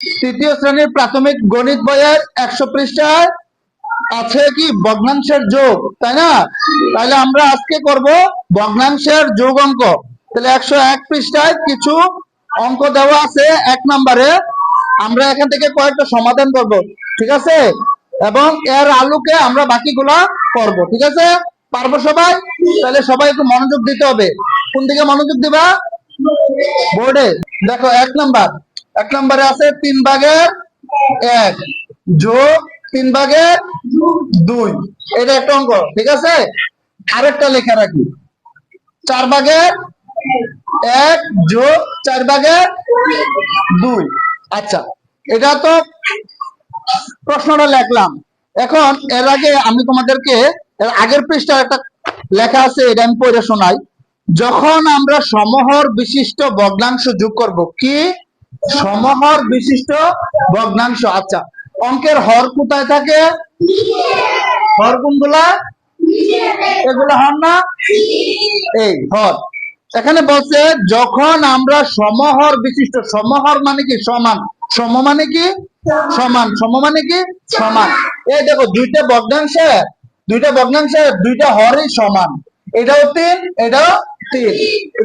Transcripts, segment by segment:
তৃতীয় শ্রেণির প্রাথমিক গণিত বইয়ের একশো পৃষ্ঠায় আছে কি ভগ্নাংশের যোগ, তাই না? তাহলে আমরা আজকে করব ভগ্নাংশের যোগ অঙ্ক। তাহলে একশো এক পৃষ্ঠায় কিছু অঙ্ক দেওয়া আছে এক নম্বরে। আমরা এখান থেকে কয়েকটা সমাধান করব, ঠিক আছে? এবং এর আলোকে আমরা বাকিগুলা করব, ঠিক আছে? পারব সবাই? তাহলে সবাই একটু মনোযোগ দিতে হবে। কোন দিকে মনোযোগ দিবা? বোর্ডে। দেখো, এক নাম্বার। এক নম্বরে আছে তিন ভাগের এক। যোগ তিন ভাগের দুই। এটা একটা অঙ্ক, ঠিক আছে? আরেকটা লেখা রাখি। চার ভাগের এক যোগ চার ভাগের দুই। আচ্ছা এটা তো প্রশ্নটা লিখলাম। এখন এর আগে আমি তোমাদেরকে আগের পৃষ্ঠা একটা লেখা আছে, এটা আমি পড়ে শোনাই। যখন আমরা সমহর বিশিষ্ট ভগ্নাংশ যোগ করব, কি? সমহর বিশিষ্ট ভগ্নাংশ। আচ্ছা অঙ্কের হর কোথায় থাকে? হর কোনগুলা? এগুলো হর না? এই হর। এখানে বলছে, যখন আমরা সমহর বিশিষ্ট, সমহর মানে কি? সমান। সম মানে কি? সমান। সম মানে কি? সমান। এই দেখো, দুইটা ভগ্নাংশে দুইটা ভগ্নাংশে দুইটা হরই সমান। এটাও তিন এটাও তিন।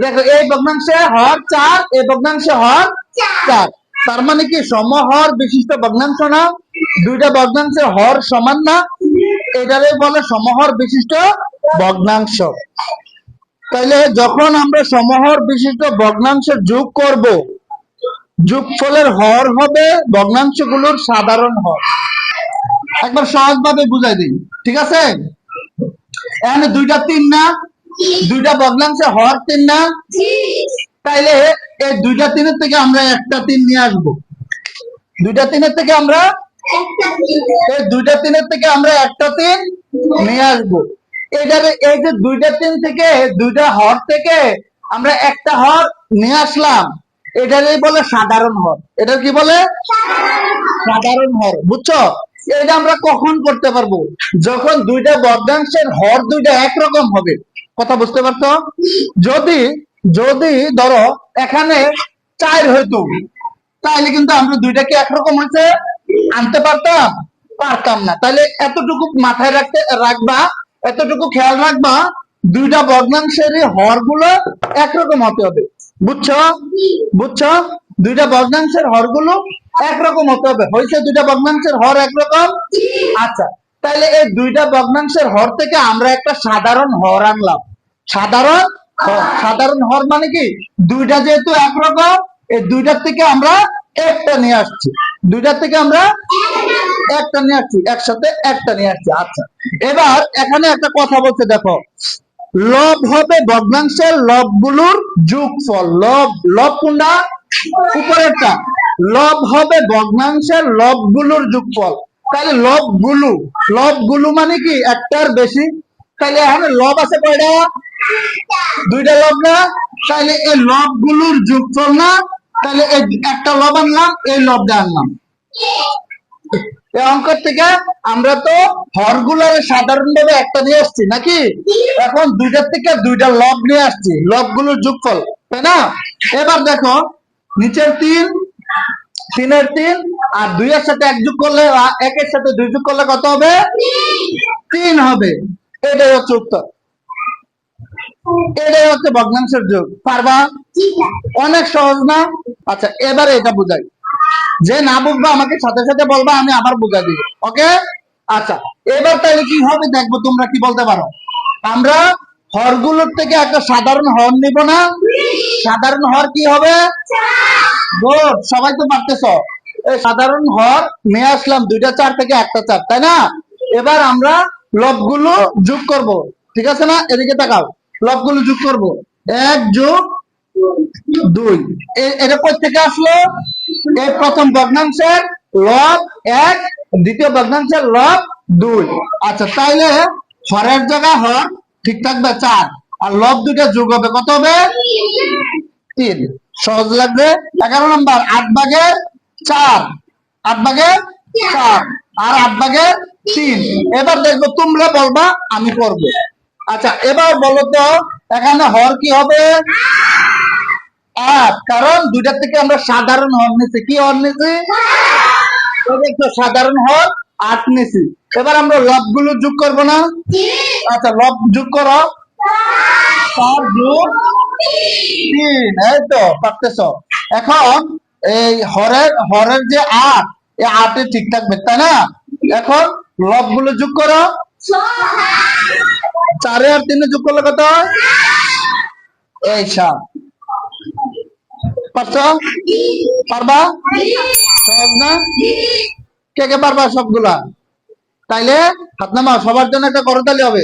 দেখো, এই ভগ্নাংশে হর চার, এই ভগ্নাংশে হর চার। তার মানে কি সমহর বিশিষ্ট ভগ্নাংশ না? দুইটা ভগ্নাংশের হর সমান না? এটারে বলে সমহর বিশিষ্ট ভগ্নাংশ। তাইলে যখন আমরা সমহর বিশিষ্ট ভগ্নাংশের যোগ করব যোগফলের হর হবে ভগ্নাংশগুলোর সাধারণ হর। একবার সহজভাবে বুঝাই দিই ঠিক আছে? এখানে দুইটা তিন না? দুইটা ভগ্নাংশে হর তিন না? তাইলে এই দুইটা তিনের থেকে আমরা একটা তিন নিয়ে আসব। দুইটা তিনের থেকে আমরা এই দুইটা তিনের থেকে আমরা একটা তিন নিয়ে আসব। এটারে এই যে দুইটা তিন থেকে দুইটা হর থেকে আমরা একটা হর নিয়ে আসলাম। এটারই বলে সাধারণ হর। এটা কি বলে? সাধারণ হর। বুঝছ? এটা আমরা কখন করতে পারব? যখন দুইটা ভগ্নাংশের হর দুইটা একরকম হবে। কথা বুঝতে পারছ? যদি যদি ধরো এখানে চার হইতো তাহলে কিন্তু আমরা দুইটাকে একরকম হয়েছে আনতে পারতাম? পারতাম না। তাহলে এতটুকু মাথায় রাখতে, রাখবা, এতটুকু খেয়াল রাখবা, দুইটা ভগ্নাংশের হরগুলো একরকম হতে হবে। বুঝছ? বুঝছ? দুইটা ভগ্নাংশের হরগুলো একরকম হতে হবে। হয়েছে দুইটা ভগ্নাংশের হর একরকম? আচ্ছা তাহলে এই দুইটা ভগ্নাংশের হর থেকে আমরা একটা সাধারণ হর আনলাম। সাধারণ সাধারণ হর মানে কি? দুইটা যেহেতু একরকম, এই দুইটার থেকে আমরা একটা নিয়ে আসছি। দুইটার থেকে আমরা একটা নিয়ে আসছি, একসাথে একটা নিয়ে আসছি। আচ্ছা এবার এখানে একটা কথা বলছে, দেখো। লব হবে ভগ্নাংশের লবগুলোর যোগফল। লব লব কোনটা? উপরেরটা। লব হবে ভগ্নাংশের লবগুলোর যোগফল। তাহলে লবগুলো লবগুলো মানে কি? একটার বেশি। তাহলে এখানে লব আছে কয়টা? দুইটা লব না তাহলে এই লবগুলোর যোগফল না তাহলে একটা লব আনলাম, এই লবটা আনলাম। এই অঙ্কের থেকে আমরা তো একটা নিয়ে আসছি, নাকি? এখন দুইটার থেকে দুইটা লব নিয়ে আসছি তাই না? এবার দেখো, নিচের তিন, তিনের তিন, আর দুইয়ের সাথে এক যোগ করলে একের সাথে দুই যোগ করলে কত হবে? তিন হবে। এটাই হচ্ছে উত্তর। এটাই হচ্ছে ভগ্নাংশের যোগ। পারবা? অনেক সহজ না? আচ্ছা এবারে এটা বুঝাই। যে না বুঝবা, আমাকে সাথে সাথে বলবা, আমি আবার বুঝাই দিব। ওকে? আচ্ছা এবার তাহলে কি হবে দেখব, তোমরা কি বলতে পারো? আমরা হরগুলোর থেকে একটা সাধারণ হর নিব না? সাধারণ হর কি হবে? সবাই তো পারতেছ। এই সাধারণ হর নিয়ে আসলাম, দুইটা চার থেকে একটা চার, তাই না? এবার আমরা লবগুলো যোগ করব, ঠিক আছে না? এদিকে তাকাও। লবগুলো যোগ করব। এক যোগ দুই। এটা কই থেকে আসলো? এই প্রথম ভগ্নাংশের লব এক, দ্বিতীয় ভগ্নাংশের লব দুই। আচ্ছা তাইলে হরের জায়গায় হর ঠিক থাকবে চার। আর লব দুইটা যোগ হবে কত হবে? তিন। সহজ লাগবে? এগারো নম্বর, আট ভাগের চার। আট ভাগের চার। আর আট ভাগের তিন। এবার দেখব তোমরা বলবা, আমি করব। আচ্ছা এবার বলো তো, এখানে হর কি হবে? আট, কারণ দুইটার থেকে আমরা সাধারণ হর নিছি। কি হর নিছি? সাধারণ হর আট নিছি। এবার আমরা লবগুলো যোগ করব না? আচ্ছা লব যোগ করো। চার যোগ তিন, এই তো এখন এই হরের হরের যে আট, এই আটে ঠিক থাকবে, তাই না? এখন লবগুলো যোগ করো। চারে আর তিনে যোগ করলে কত? এই সাত। পারছ? পারবা? সহজ না? কে কে পারবা সবগুলা? তাইলে হাত নামা সবার জন্য একটা করতালি হবে।